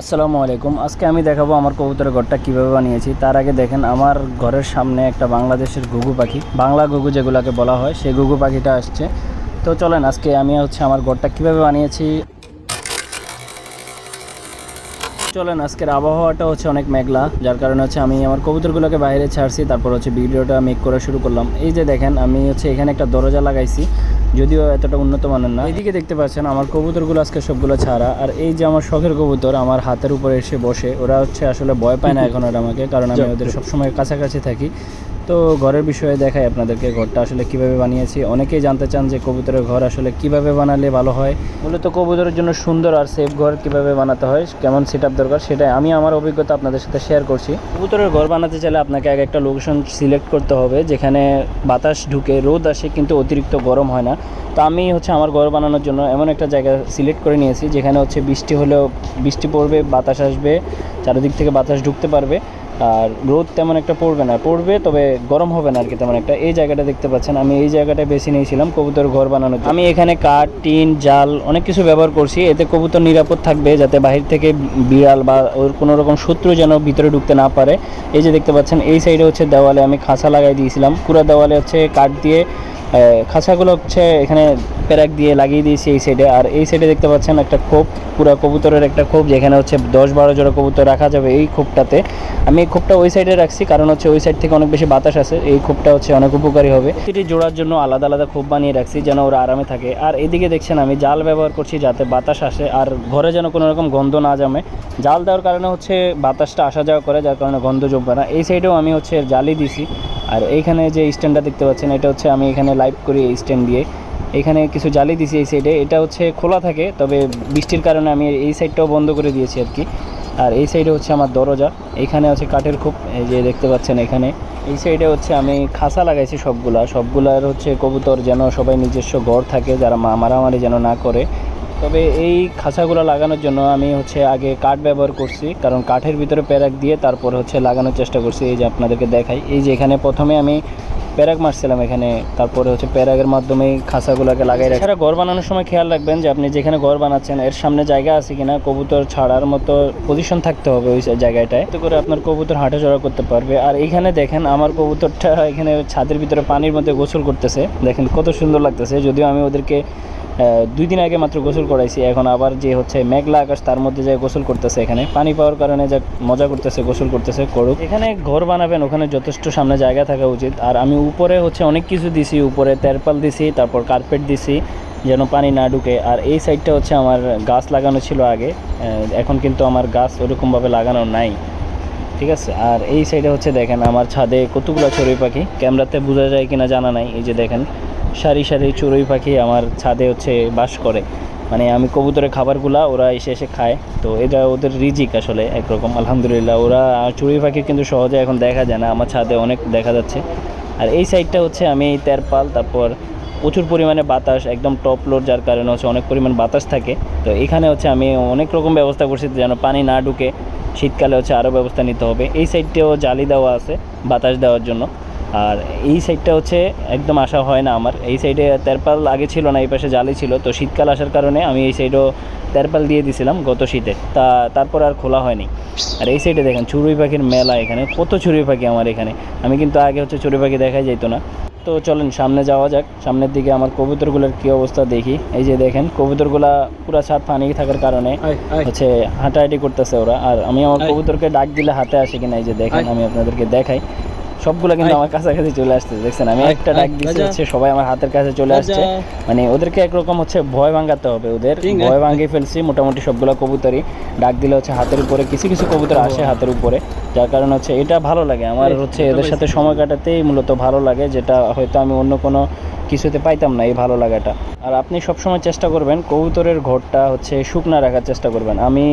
আসসালামু আলাইকুম। আজকে আমি দেখাবো আমার কবুতরের ঘরটা কীভাবে বানিয়েছি। তার আগে দেখেন, আমার ঘরের সামনে একটা বাংলাদেশের ঘুঘু পাখি, বাংলা ঘুঘু যেগুলোকে বলা হয়, সেই ঘুঘু পাখিটা আসছে। তো চলেন, আজকে আমি হচ্ছে আমার ঘরটা কীভাবে বানিয়েছি। চলেন আজকের আবহাওয়াটা হচ্ছে অনেক মেঘলা যার কারণে হচ্ছে আমি আমার কবুতরগুলোকে বাইরে ছাড়ছি তারপর হচ্ছে ভিডিওটা মেক করা শুরু করলাম। এই যে দেখেন আমি হচ্ছে এখানে একটা দরজা লাগাইছি যদিও এতটা উন্নত মানের না। এদিকে দেখতে পাচ্ছেন আমার কবুতরগুলো আজকে সবগুলো ছাড়া আর এই যে আমার শখের কবুতর আমার হাতের উপরে এসে বসে ওরা হচ্ছে আসলে ভয় পায় না এখন আর আমাকে কারণ আমি ওদের সবসময় কাছাকাছি থাকি। তো ঘরের বিষয়ে দেখাই আপনাদেরকে ঘরটা আসলে কীভাবে বানিয়েছি। অনেকেই জানতে চান যে কবুতরের ঘর আসলে কীভাবে বানালে ভালো হয়। মূলত কবুতরের জন্য সুন্দর আর সেফ ঘর কীভাবে বানাতে হয়, কেমন সেট দরকার সেটাই আমি আমার অভিজ্ঞতা আপনাদের সাথে শেয়ার করছি। কবুতরের ঘর বানাতে চাইলে আপনাকে আগে একটা লোকেশন সিলেক্ট করতে হবে, যেখানে বাতাস ঢুকে, রোদ আসে কিন্তু অতিরিক্ত গরম হয় না। তো আমি হচ্ছে আমার ঘর বানানোর জন্য এমন একটা জায়গা সিলেক্ট করে নিয়েছি, যেখানে হচ্ছে বৃষ্টি হলেও বৃষ্টি পড়বে, বাতাস আসবে, চারিদিক থেকে বাতাস ঢুকতে পারবে। আর রোদ তেমন একটা পড়বে না। পড়বে, তবে গরম হবে না আর কি, তেমন একটা। এই জায়গাটা দেখতে পাচ্ছেন, আমি এই জায়গাটা বেশি নিয়েছিলাম, কবুতর ঘর বানানোর আমি এখানে কাঠ, টিন, জাল, অনেক কিছু ব্যবহার করছি। এতে কবুতর নিরাপদ থাকবে, যাতে বাহির থেকে বিড়াল বা ওর কোনো রকম শত্রু যেন ভিতরে ঢুকতে না পারে। এই যে দেখতে পাচ্ছেন, এই সাইডে হচ্ছে দেওয়ালে আমি খাঁচা লাগাই দিয়েছিলাম। পুরো দেওয়ালে হচ্ছে কাঠ দিয়ে খাঁচাগুলো হচ্ছে এখানে প্যারাক দিয়ে লাগিয়ে দিয়েছি এই সাইডে আর এই সাইডে দেখতে পাচ্ছেন একটা খোপ, পুরো কবুতরের একটা খোপ, যেখানে হচ্ছে দশ বারো জোড়া কবুতর রাখা যাবে এই খোপটাতে। আমি এই খোপটা ওই সাইডে রাখছি, কারণ হচ্ছে ওই সাইড থেকে অনেক বেশি বাতাস আছে এই খোপটা হচ্ছে অনেক উপকারী হবে। প্রতিটি জোড়ার জন্য আলাদা আলাদা খোপ বানিয়ে রাখছি যেন ওরা আরামে থাকে। আর এদিকে দেখছেন আমি জাল ব্যবহার করছি যাতে বাতাস আসে, আর ঘরে যেন কোনো রকম গন্ধ না জমে। জাল দেওয়ার কারণে হচ্ছে বাতাসটা আসা যাওয়া করে, যার কারণে গন্ধ জমবে না। এই সাইডেও আমি হচ্ছে জালি দিছি। আর এইখানে যে স্ট্যান্ডটা দেখতে পাচ্ছেন, এটা হচ্ছে আমি এখানে লাইভ করি এই স্ট্যান্ড দিয়ে। এখানে কিছু জালি দিছি এই সাইডে এটা হচ্ছে খোলা থাকে, তবে বৃষ্টির কারণে আমি এই সাইডটাও বন্ধ করে দিয়েছি আর কি। আর এই সাইডে হচ্ছে আমার দরজা, এখানে হচ্ছে কাঠের খুব, এই যে দেখতে পাচ্ছেন এখানে। এই সাইডে হচ্ছে আমি খাসা লাগাইছি সবগুলা, সবগুলার হচ্ছে কবুতর যেন সবাই নিজস্ব ঘর থাকে, যারা মারামারি যেন না করে। তবে এই খাঁচাগুলো লাগানোর জন্য আমি হচ্ছে আগে কাঠ ব্যবহার করছি, কারণ কাঠের ভিতরে প্যারাক দিয়ে তারপর হচ্ছে লাগানোর চেষ্টা করছি। এই যে আপনাদেরকে দেখাই, এই যে এখানে প্রথমে আমি প্যারাক মারছিলাম এখানে, তারপরে হচ্ছে প্যারাগের মাধ্যমেই খাঁচাগুলোকে লাগাই রাখি ঘর বানানোর সময় খেয়াল রাখবেন যে আপনি যেখানে ঘর বানাচ্ছেন, এর সামনে জায়গা আছে কিনা, কবুতর ছাড়ার মতো পজিশন থাকতে হবে ওই জায়গাটায়। তো করে আপনার কবুতর হাঁটাচড়া করতে পারবে। আর এখানে দেখেন, আমার কবুতরটা এখানে ছাদের ভিতরে পানির মধ্যে গোসল করতেছে। দেখেন কত সুন্দর লাগতেছে, যদিও আমি ওদেরকে দুই দিন আগে মাত্র গোসল করাইছি, এখন আবার যে হচ্ছে মেঘলা আকাশ, তার মধ্যে যায় গোসল করতেছে এখানে। পানি পাওয়ার কারণে যা মজা করতেছে, গোসল করতেছে, করুক। এখানে ঘর বানাবেন, ওখানে যথেষ্ট সামনে জায়গা থাকা উচিত। আর আমি উপরে হচ্ছে অনেক কিছু দিছি, উপরে তেরপাল দিছি, তারপর কার্পেট দিছি, যেন পানি না ঢুকে। আর এই সাইডটা হচ্ছে আমার গাছ লাগানো ছিল আগে এখন কিন্তু আমার গাছ ওরকমভাবে লাগানো নাই। ঠিক আছে? আর এই সাইডে হচ্ছে দেখেন, আমার ছাদে কতগুলো চড়ুই পাখি। ক্যামেরাতে বোঝা যায় কিনা জানা নাই, এই যে দেখেন। সারি সারি চড়ুই পাখি আমার ছাদে হচ্ছে বাস করে। মানে আমি কবুতরের খাবারগুলা ওরা এসে এসে খায়। তো এটা ওদের রিজিক আসলে একরকম, আলহামদুলিল্লাহ। ওরা চড়ুই পাখি কিন্তু সহজে এখন দেখা যায় না, আমার ছাদে অনেক দেখা যাচ্ছে। আর এই সাইডটা হচ্ছে আমি তেরপাল, তারপর প্রচুর পরিমাণে বাতাস, একদম টপ লোড যার কারণে হচ্ছে অনেক পরিমাণ বাতাস থাকে। তো এখানে হচ্ছে আমি অনেক রকম ব্যবস্থা করছি যেন পানি না ঢুকে, শীতকালে হচ্ছে আরও ব্যবস্থা নিতে হবে। এই সাইডটাও জালি দেওয়া আছে বাতাস দেওয়ার জন্য। আর এই সাইডটা হচ্ছে একদম আসা হয় না আমার। এই সাইডে তেরপাল আগে ছিল না এই পাশে জালি ছিল। তো শীতকাল আসার কারণে আমি এই সাইডও তেরপাল দিয়ে দিছিলাম গত শীতে। তা তারপর আর খোলা হয়নি। আর এই সাইডে দেখেন চড়ুই পাখির মেলা এখানে। কত চড়ুই পাখি আমার এখানে। আমি কিন্তু আগে হচ্ছে চড়ুই পাখি দেখা যেত না। তো চলেন সামনে যাওয়া যাক। সামনের দিকে আমার কবুতরগুলোর কী অবস্থা দেখি। এই যে দেখেন কবুতরগুলা পুরা ছাদ পানি থাকার কারণে হচ্ছে হাঁটাহাঁটি করতেছে ওরা। আর আমি আমার। কবুতরকে ডাক দিলে হাতে আসে কিনা এই যে দেখেন আমি আপনাদেরকে দেখাই। সবগুলো কিন্তু আমার কাছাকাছি চলে আসছে দেখছেন? আমি একটা ডাক দিচ্ছি হচ্ছে সবাই আমার হাতের কাছে চলে আসছে। মানে ওদেরকে একরকম হচ্ছে ভয় ভাঙাতে হবে ওদের। ভয় ভাঙিয়ে ফেলছি মোটামুটি সবগুলো কবুতরই। ডাক দিলে হচ্ছে হাতের উপরে কিছু কিছু কবুতর আসে হাতের উপরে। যার কারণে হচ্ছে এটা ভালো লাগে। আমার হচ্ছে এদের সাথে সময় কাটাতেই মূলত ভালো লাগে যেটা হয়তো আমি অন্য কোনো কিছুতে পাইতাম না এই ভালো লাগাটা। আর আপনি সবসময় চেষ্টা করবেন কবুতরের ঘরটা হচ্ছে শুকনা রাখার চেষ্টা করবেন। আমি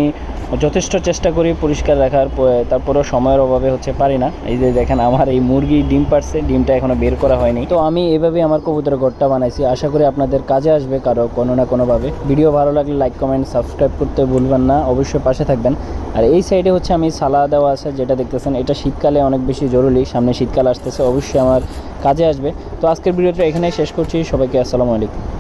যথেষ্ট চেষ্টা করি পরিষ্কার রাখার তারপরেও সময়ের অভাবে হচ্ছে পারি না। এই যে দেখেন আমার এই মুরগি ডিম পারছে, ডিমটা এখনও বের করা হয়নি। তো আমি এভাবেই আমার কবুতরের ঘরটা বানাইছি। আশা করি আপনাদের কাজে আসবে কারও কোনো না কোনোভাবে। ভিডিও ভালো লাগলে লাইক কমেন্ট সাবস্ক্রাইব করতে ভুলবেন না। অবশ্যই পাশে থাকবেন। আর এই সাইডে হচ্ছে আমি সালা দেওয়া আছে, যেটা দেখতেছেন, এটা শীতকালে অনেক বেশি জরুরি। সামনে শীতকাল আসতেছে, অবশ্যই আমার কাজে আসবে। তো আজকের ভিডিওটা এখানেই শেষ করছি। সবাইকে আসসালামু আলাইকুম।